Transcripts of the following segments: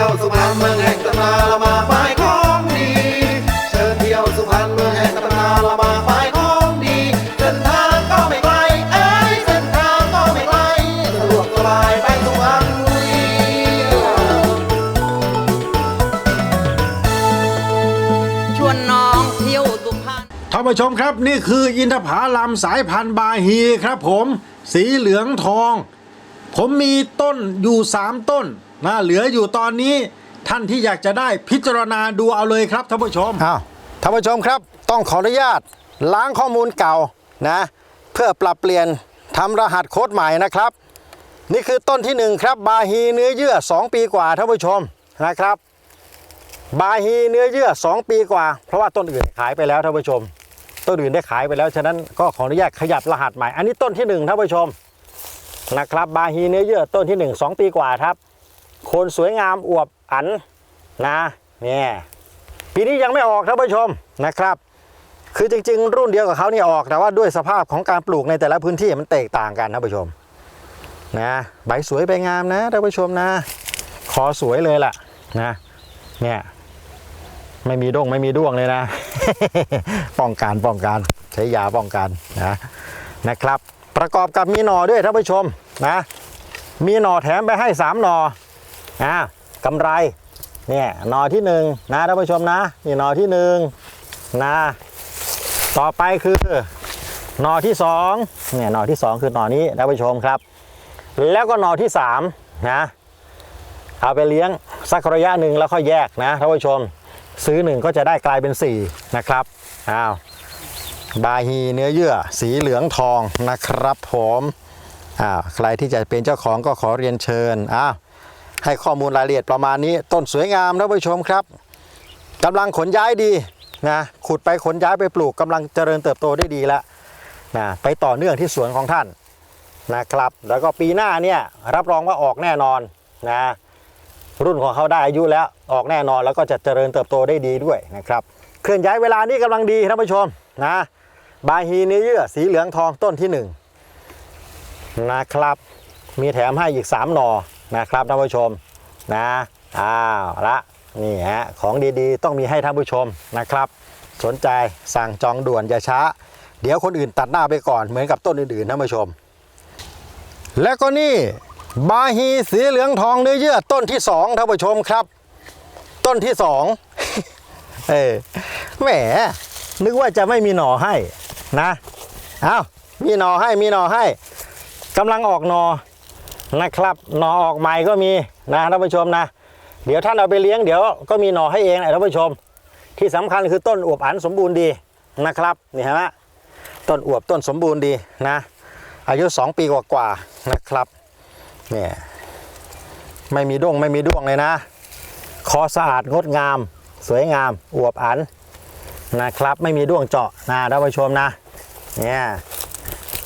เที่ยวสุพรรณเมืองแห่งตำนานเรามาฝ่ายของดีเชิญเที่ยวสุพรรณเมืองแห่งตำนานเรามาฝ่ายของดีเส้นทางก็ไม่ไกลเอ้ยเส้นทางก็ไม่ไกลสะดวกสบายไปสุพรรณบุรีชวนน้องเที่ยวสุพรรณ ท่านผู้ชมครับนี่คืออินทผลัมสายพันธุ์บาฮีครับผม สีเหลืองทอง ผมมีต้นอยู่ 3 ต้น นะเหลืออยู่ตอนนี้ท่านที่อยากจะได้พิจารณาดูเอาเลยครับท่านผู้ชมอ้าวท่านผู้ชมครับ ต้องขออนุญาตล้างข้อมูลเก่านะ เพื่อปรับเปลี่ยนทำรหัสโค้ดใหม่นะครับ นี่คือต้นที่หนึ่งครับ บาฮีเนื้อเยื่อ 2 ปีกว่าท่านผู้ชมนะครับ บาฮีเนื้อเยื่อ 2 ปีกว่า เพราะว่าต้นอื่นขายไปแล้วท่านผู้ชม ต้นอื่นได้ขายไปแล้วฉะนั้นก็ขออนุญาตขยับรหัสใหม่ อันนี้ต้นที่หนึ่งท่านผู้ชมนะครับ บาฮีเนื้อเยื่อต้นที่หนึ่งสองปีกว่าครับ คนสวยงามอวบอันนะเนี่ยปีนี้ยังไม่ออกท่านผู้ชมนะครับ คือจริง ๆ รุ่นเดียวกับเขานี่ออกแต่ว่าด้วยสภาพของการปลูกในแต่ละพื้นที่มันแตกต่างกันท่านผู้ชมนะใบสวยใบงามนะท่านผู้ชมนะ คอสวยเลยล่ะนะเนี่ยไม่มีด้งไม่มีด้วงเลยนะ ป้องกันป้องกันใช้ยาป้องกันนะนะครับ ประกอบกับมีหน่อด้วยท่านผู้ชมนะมีหน่อแถมไปให้สามหน่อ อ่ากำไรเนี่ยหนอที่หนึ่งนะท่านผู้ชมนะนี่หนอที่หนึ่งนะต่อไปคือหนอที่สองเนี่ยหนอที่สองคือหนอนี้ท่านผู้ชมครับ แล้วก็หนอที่สามนะเอาไปเลี้ยงสักระยะหนึ่งแล้วค่อยแยกนะท่านผู้ชม ซื้อหนึ่งก็จะได้กลายเป็นสี่นะครับอ้าวบาฮีเนื้อเยื่อสีเหลืองทองนะครับผมอ้าวใครที่จะเป็นเจ้าของก็ขอเรียนเชิญอ้าว ให้ข้อมูลรายละเอียดประมาณนี้ ต้นสวยงามท่านผู้ชมครับกำลังขนย้ายดีนะขุดไปขนย้ายไปปลูกกำลังเจริญเติบโตได้ดีแล้วนะไปต่อเนื่องที่สวนของท่านนะครับ แล้วก็ปีหน้าเนี่ยรับรองว่าออกแน่นอนนะรุ่นของเขาได้อายุแล้วออกแน่นอนแล้วก็จะเจริญเติบโตได้ดีด้วยนะครับเคลื่อนย้ายเวลานี้กำลังดีท่านผู้ชมนะบาฮีเนื้อเยื่อสีเหลืองทองต้นที่หนึ่งนะครับมีแถมให้อีก 3 หน่อ นะครับท่านผู้ชมนะอ้าวละนี่ฮะของดีๆ ต้องมีให้ท่านผู้ชมนะครับ สนใจสั่งจองด่วนอย่าช้า เดี๋ยวคนอื่นตัดหน้าไปก่อนเหมือนกับต้นอื่นๆท่านผู้ชม และก็นี่บาฮีสีเหลืองทองเนื้อเยื่อต้นที่สองท่านผู้ชมครับ ต้นที่สองเออแหมนึกว่าจะไม่มีหน่อให้นะเอ้ามีหน่อให้มีหน่อให้กำลังออกหน่อ นะครับหน่อออกใหม่ก็มีนะท่านผู้ชมนะ เดี๋ยวท่านเอาไปเลี้ยงเดี๋ยวก็มีหน่อให้เองนะท่านผู้ชม ที่สำคัญคือต้นอวบอันสมบูรณ์ดีนะครับนี่เห็นไหมต้นอวบต้นสมบูรณ์ดีนะ อายุ 2 ปีกว่าๆนะครับเนี่ยไม่มีด้วงไม่มีด้วงเลยนะ คอสะอาดงดงาม สวยงามอวบอันนะครับ ไม่มีด้วงเจาะนะท่านผู้ชมนะเนี่ย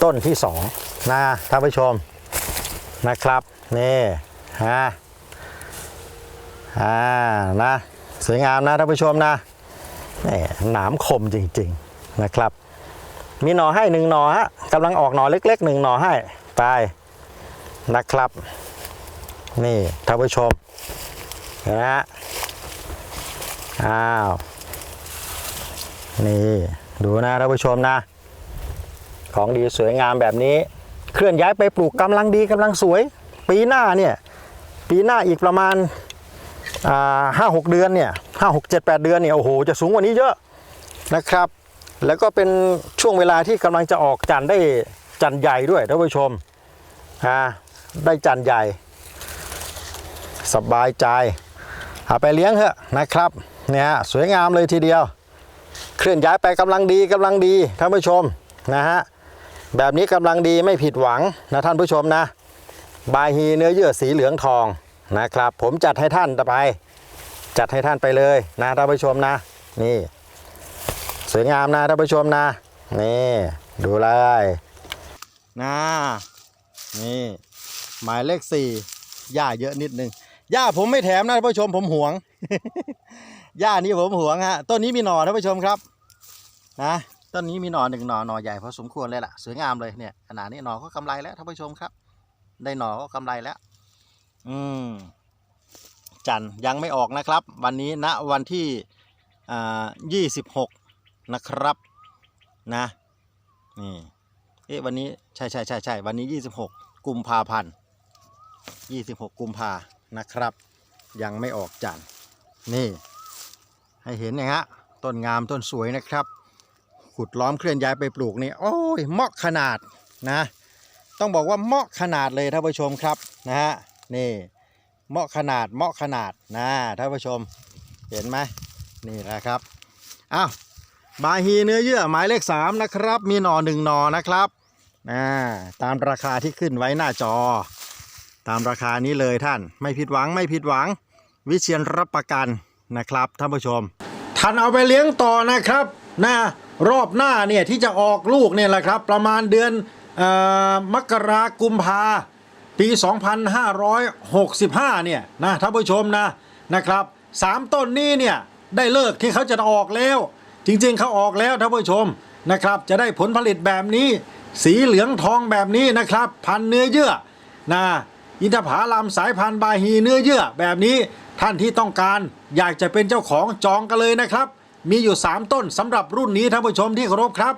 ต้นที่สองนะท่านผู้ชม นะครับนี่ฮะอ่านะสวยงามนะท่านผู้ชมนะนี่หนามคมจริงๆนะครับ มีหน่อให้หนึ่งหน่อฮะกำลังออกหน่อเล็กๆหนึ่งหน่อให้ไปนะครับ นี่ท่านผู้ชมเห็นไหมฮะอ้าวนี่ดูนะท่านผู้ชมนะ ของดีสวยงามแบบนี้ เคลื่อนย้ายไปปลูกกำลังดีกำลังสวย ปีหน้าเนี่ยปีหน้าอีกประมาณห้าหกเดือนเนี่ยห้าหกเจ็ดแปดเดือนเนี่ยโอ้โหจะสูงกว่านี้เยอะนะครับ แล้วก็เป็นช่วงเวลาที่กำลังจะออกจันได้จันใหญ่ด้วยท่านผู้ชมอ่าได้จันใหญ่ สบายใจเอาไปเลี้ยงเถอะนะครับเนี่ยสวยงามเลยทีเดียว เคลื่อนย้ายไปกำลังดีกำลังดีท่านผู้ชมนะฮะ แบบนี้กำลังดีไม่ผิดหวังนะท่านผู้ชมนะ บาฮีเนื้อเยื่อสีเหลืองทองนะครับ ผมจัดให้ท่านต่อไป จัดให้ท่านไปเลยนะท่านผู้ชมนะ นี่ สวยงามนะท่านผู้ชมนะ นี่ ดูเลยนะนี่ หมายเลขสี่หญ้าเยอะนิดนึงหญ้าผมไม่แถมนะท่านผู้ชมผมหวงหญ้านี้ผมหวงฮะต้นนี้มีหน่อท่านผู้ชมครับนะ ต้นนี้มีหน่อหนึ่งหน่อหน่อใหญ่พอสมควรเลยล่ะสวยงามเลยเนี่ยขนาดนี้หน่อก็กำไรแล้วท่านผู้ชมครับ ได้หน่อก็กำไรแล้ว อืม จันยังไม่ออกนะครับ วันนี้ณวันที่อ่า26นะครับนะนี่เอ๊ะวันนี้ใช่ใช่ใช่ใช่วันนี้26กุมภาพันธ์26กุมภานะครับ ยังไม่ออกจันนี่ ให้เห็นนะฮะต้นงามต้นสวยนะครับ ขุดล้อมเคลื่อนย้ายไปปลูกนี่โอ้ยเหมาะขนาดนะ ต้องบอกว่าเหมาะขนาดเลยท่านผู้ชมครับนะฮะนี่เหมาะขนาดเหมาะขนาดนะท่านผู้ชมเห็นไหมนี่แหละครับอ้าวบาฮีเนื้อเยื่อหมายเลข 3 นะครับ มีหน่อหนึ่งหน่อนะครับนะตามราคาที่ขึ้นไว้หน้าจอ ตามราคานี้เลยท่านไม่ผิดหวังไม่ผิดหวัง วิเชียนรับประกันนะครับท่านผู้ชมท่านเอาไปเลี้ยงต่อนะครับนะ รอบหน้าเนี่ยที่จะออกลูกเนี่ยแหละครับ ประมาณเดือนออมกรากุมภาปี 2565 เนี่ยนะท่านผู้ชมนะนะครับสามต้นนี้เนี่ยได้เลิกที่เขาจะออกแล้ว จริงๆเขาออกแล้วท่านผู้ชมนะครับ จะได้ผลผลิตแบบนี้ สีเหลืองทองแบบนี้นะครับ พันเนื้อเยื่อนะอินทผลัมสายพันธุ์บาฮีเนื้อเยื่อแบบนี้ท่านที่ต้องการอยากจะเป็นเจ้าของจองกันเลยนะครับ มีอยู่ 3 ต้นสำหรับรุ่นนี้ท่านผู้ชมที่เคารพครับ